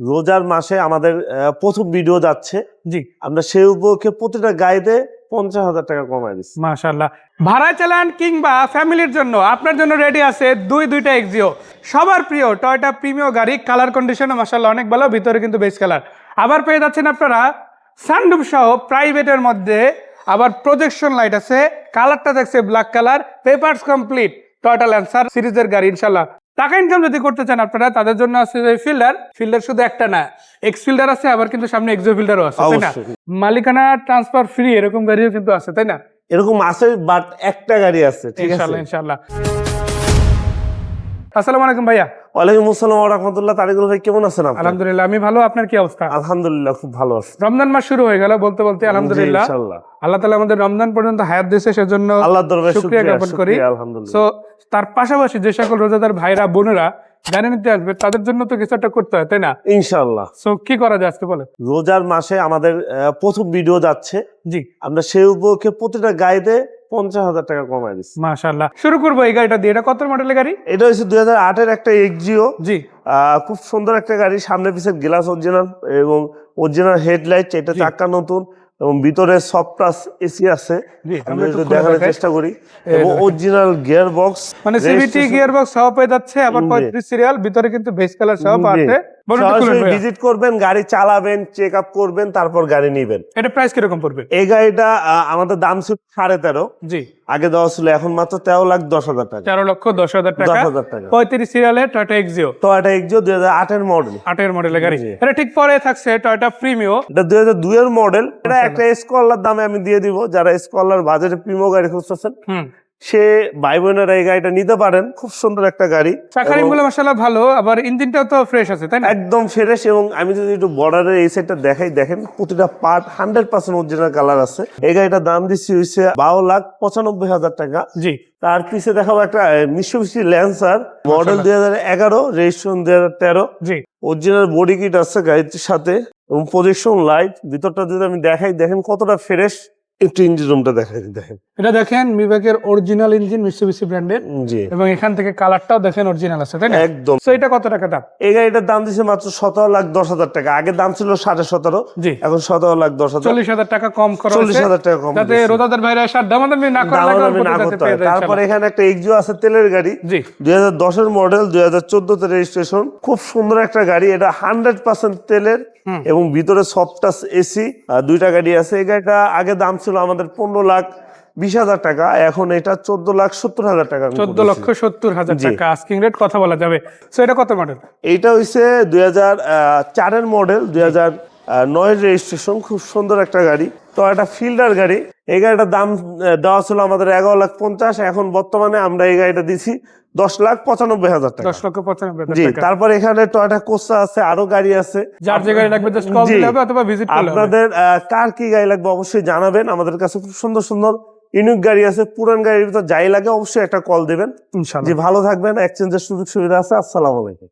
রোজার মাসে আমাদের প্রথম ভিডিও যাচ্ছে। জি। আমরা সেই উপলক্ষে প্রতিটা গাইতে পঞ্চাশ হাজার টাকা কমাই দিচ্ছি। মাশাল্লাহ ভাড়া চালান কিংবা ফ্যামিলির জন্য আপনার জন্য রেডি আছে দুই দুইটা এক্সিও সবার প্রিয় টয়টা প্রিমিয় গাড়ি কালার কন্ডিশনও মাশাল্লাহ অনেক ভালো ভিতরে কিন্তু বেস কালার আবার পেয়ে যাচ্ছেন আপনারা সানডুপ সহ প্রাইভেটের মধ্যে আবার প্রজেকশন লাইট আছে। কালারটা দেখছে black colour papers complete Toyota Lancer সিরিজের গাড়ি ইনশাল্লাহ টাকা ইনকাম যদি করতে চান আপনারা তাদের জন্য আছে যে ফিল্ডার ফিল্ডার শুধু একটা না এক্স ফিল্ডার আছে আবার কিন্তু সামনে এক্সো ফিল্ডারও আছে তাই না? মালিকানা ট্রান্সফার ফ্রি এরকম গাড়িও কিন্তু আছে তাই না? এরকম আছে বাট একটা গাড়ি আছে ঠিক আছে? ইনশাআল্লাহ ইনশাআল্লাহ আসসালামু আলাইকুম ভাইয়া। ওয়ালাইকুম আসসালাম রহমতুল্লাহ। তারিকুল ভাই কেমন আছেন আপনি? আলহামদুলিল্লাহ আমি ভালো আপনার কি অবস্থা? আলহামদুলিল্লাহ খুব ভালো আছি। রমজান মাস শুরু হয়ে গেল বলতে বলতে আলহামদুলিল্লাহ। আল্লাহ তালা আমাদের রমজান পর্যন্ত হায়াত দিয়েছে সেজন্য আল্লাহর দরবারে শুকরিয়া জ্ঞাপন করি। আলহামদুলিল্লাহ। তার পাশাপাশি যে সকল রোজাদার ভাইরা বোনেরা জানে নিতে আসবে তাদের জন্য তো কিছু একটা করতে হয় তাই না? ইনশাআল্লাহ। সো কি করা যায় আজকে বলে রোজার মাসে আমাদের প্রথম ভিডিও যাচ্ছে। জি। আমরা সেই উপলক্ষে প্রতিটা গাইতে পঞ্চাশ হাজার টাকা কমাই দিচ্ছি মাশাল্লাহ শুরু করব এই গাড়িটা দিয়ে। এটা কত মডেলের গাড়ি? এটা হচ্ছে দুই হাজার আটের একটা এক্সিও জি। খুব সুন্দর একটা গাড়ি। সামনে পিছের গ্লাস অরিজিনাল এবং অরিজিনাল হেডলাইট এটা জি। চাক্কা নতুন এবং ভিতরে সফট টাচ এসি আছে। আমি একটু দেখানোর চেষ্টা করি। এবং অরিজিনাল গিয়ার বক্স মানে সিভিটি গিয়ার বক্স সহ পেয়ে যাচ্ছে আবার জি। পঁয়ত্রিশ সিরিয়াল ভিতরে কিন্তু বেস কালার সহ জি। ভিজিট করবেন গাড়ি চালাবেন চেক আপ করবেন তারপর গাড়ি নিবেন। এটা প্রাইস কীরকম পড়বে? এই গাড়িটা আমাদের দাম ছিল সাড়ে তেরো। জি। আগে দেওয়া ছিল এখন মাত্র তেরো লাখ দশ হাজার টাকা। তেরো লক্ষ দশ হাজার টাকা। দশ হাজার টাকা। পঁয়ত্রিশ সিরিয়ালে টয়টা এক্সিও এটা এক্সিও দুই হাজার আটের মডেল আটের মডেলের গাড়ি। এটা ঠিক পরে থাকছে টয়টা প্রিমিও এটা দুই হাজার দুইয়ের মডেল এটা একটা স্কলার দামে আমি দিয়ে দিব। যারা স্কলার বাজারে প্রিমো গাড়ি খুঁজতেছেন সে ভাই বোনেরা এই গাড়িটা নিতে পারেন। খুব সুন্দর একটা গাড়ি। চাকারিং এবংগুলো ভালো আবার ইঞ্জিনটাও তো ফ্রেশ আছে তাই না? একদম ফ্রেশ এবং আমি যদি একটু বর্ডারের এই সাইডটা দেখাই দেখেন প্রতিটা part hundred percent original colour আছে। এই গাড়িটার দাম দিচ্ছি হচ্ছে বারো লাখ পঁচানব্বই হাজার টাকা। জি। তার পিছে দেখাবো একটা মিশুবিশি ল্যান্সার মডেল দুই হাজার এগারো রেজিস্ট্রেশন দুই হাজার তেরো। জি। অরিজিনাল বডি কিট আছে গাড়িটির সাথে এবং প্রজেকশন লাইট ভিতরটা যদি আমি দেখাই দেখেন কতটা ফ্রেশ একটু ইঞ্জিন রুমটা দেখাই দেখেন। এটা দেখেন মিবেকের অরিজিনাল ইঞ্জিন মিসুবিসি ব্র্যান্ডের জি। এবং এখান থেকে কালারটাও দেখেন অরিজিনাল আছে তাই না? একদম। তো এটা কত টাকা দাম? এই গাড়িটার দাম দিচ্ছে মাত্র সতেরো লাখ দশ হাজার টাকা। আগে দাম ছিল সাড়ে সতেরো জি। এখন সতেরো লাখ দশ হাজার। চল্লিশ হাজার টাকা কম করা চল্লিশ হাজার টাকা কম যাতে। রোজাদার ভাইরা সার দামাদামি না করা না করতে হয়। তারপরে এখানে একটা এক্সিও আছে তেলের গাড়ি। জি। দুই হাজার দশের মডেল দুই হাজার চোদ্দ চোদ্দতে রেজিস্ট্রেশন খুব সুন্দর একটা গাড়ি। এটা হান্ড্রেড পার্সেন্ট তেলের এবং ভিতরে সফটাস এসি দুইটা গাড়ি আছে। এই গাড়িটা আগে দাম ছিল আমাদের পনেরো লাখ বিশ হাজার টাকা এখন এটা চোদ্দ লাখ সত্তর হাজার টাকা চোদ্দ লক্ষ সত্তর হাজার। টাকা আস্কিং রেট কথা বলা যাবে। তো এটা কত মডেল এইটা হইছে দুই হাজার চারের মডেল দুই হাজার নয়ের রেজিস্ট্রেশন খুব সুন্দর একটা গাড়ি। তো একটা ফিল্ডার গাড়ি। এই গাড়িটার দাম দেওয়া ছিল আমাদের এগারো লাখ পঞ্চাশ এখন বর্তমানে আমরা এই গাড়িটা দিছি দশ লাখ পঁচানব্বই হাজার টাকা। দশ লক্ষ পঁচানব্বই জি তারপর এখানে টয়টা কোস্টা আছে আরও গাড়ি আছে। যার যে গাড়ি লাগবে জাস্ট কল দিলে হবে অথবা ভিজিট করলে আপনাদের আহ, কার কি গাড়ি লাগবে অবশ্যই জানাবেন। আমাদের কাছে খুব সুন্দর সুন্দর ইউনিক গাড়ি আছে পুরান গাড়ির ভিতর যাই লাগে অবশ্যই একটা কল দেবেন। ইনশাল্লাহ যে ভালো থাকবেন এক্সচেঞ্জের সুযোগ সুবিধা আছে আসসালামু আলাইকুম।